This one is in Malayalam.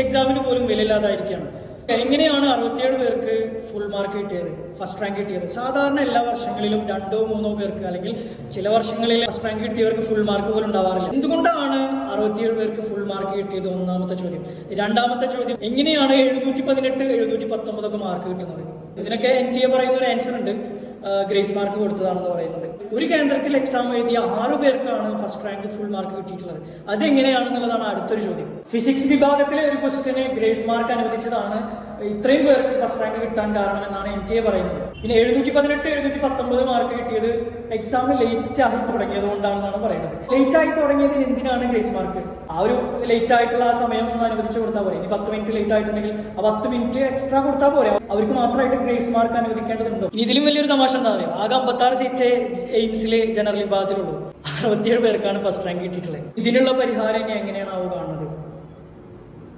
നീറ്റ് എക്സാമിന് പോലും വിലയില്ലാതായിരിക്കുകയാണ്. എങ്ങനെയാണ് അറുപത്തിയേഴ് പേർക്ക് ഫുൾ മാർക്ക് കിട്ടിയത്? ഫസ്റ്റ് റാങ്ക് കിട്ടിയത്. സാധാരണ എല്ലാ വർഷങ്ങളിലും രണ്ടോ മൂന്നോ പേർക്ക് അല്ലെങ്കിൽ ചില വർഷങ്ങളിൽ ഫസ്റ്റ് റാങ്ക് കിട്ടിയവർക്ക് ഫുൾ മാർക്ക് പോലും ഉണ്ടാവാറില്ല. എന്തുകൊണ്ടാണ് അറുപത്തിയേഴ് പേർക്ക് ഫുൾ മാർക്ക് കിട്ടിയത്? ഒന്നാമത്തെ ചോദ്യം. രണ്ടാമത്തെ ചോദ്യം. എങ്ങനെയാണ് എഴുന്നൂറ്റി പതിനെട്ട് എഴുന്നൂറ്റി പത്തൊമ്പതൊക്കെ മാർക്ക് കിട്ടുന്നത്? ഇതിനൊക്കെ എൻ ടി എ പറയുന്ന ഒരു ആൻസർ ഉണ്ട്. ഗ്രേസ് മാർക്ക് കൊടുത്തതാണെന്ന് പറയുന്നത് ഒരു കേന്ദ്രത്തിൽ എക്സാം എഴുതിയ ആറു പേർക്കാണ് ഫസ്റ്റ് റാങ്ക് ഫുൾ മാർക്ക് കിട്ടിയിട്ടുള്ളത്. അതെങ്ങനെയാണെന്നുള്ളതാണ് അടുത്തൊരു ചോദ്യം. ഫിസിക്സ് വിഭാഗത്തിലെ ഒരു ക്വസ്റ്റിന് ഗ്രേസ് മാർക്ക് അനുവദിച്ചതാണ്. ഇത്രയും പേർക്ക് ഫസ്റ്റ് റാങ്ക് കിട്ടാൻ കാരണം എന്നാണ് എൻ ടി എ പറയുന്നത്. പിന്നെ എഴുന്നൂറ്റി പതിനെട്ട് എഴുന്നൂറ്റി പത്തൊമ്പത് മാർക്ക് കിട്ടിയത് എക്സാം ലേറ്റ് ആയി തുടങ്ങിയത് കൊണ്ടാണെന്നാണ് പറയുന്നത്. ലേറ്റ് ആയി തുടങ്ങിയതിന് എന്തിനാണ് ഗ്രേസ് മാർക്ക്? ആ ഒരു ലേറ്റ് ആയിട്ടുള്ള ആ സമയം ഒന്ന് അനുവദിച്ചു കൊടുത്താൽ പോരെ. ഇനി പത്ത് മിനിറ്റ് ലേറ്റ് ആയിട്ടുണ്ടെങ്കിൽ ആ പത്ത് മിനിറ്റ് എക്സ്ട്രാ കൊടുത്താൽ പോരെ. അവർക്ക് മാത്രമായിട്ട് ഗ്രേസ് മാർക്ക് അനുവദിക്കേണ്ടതുണ്ടോ? ഇനി ഇതിലും വലിയൊരു തമാശ എന്താ പറയുക ആകെ അമ്പത്താറ് സീറ്റ് എയിംസിലെ ജനറൽ വിഭാഗത്തിലുള്ളൂ. അറുപത്തിയേഴ് പേർക്കാണ് ഫസ്റ്റ് റാങ്ക് കിട്ടിയിട്ടുള്ളത്. ഇതിനുള്ള പരിഹാരം എങ്ങനെയാണ് ആവുക കാണുന്നത്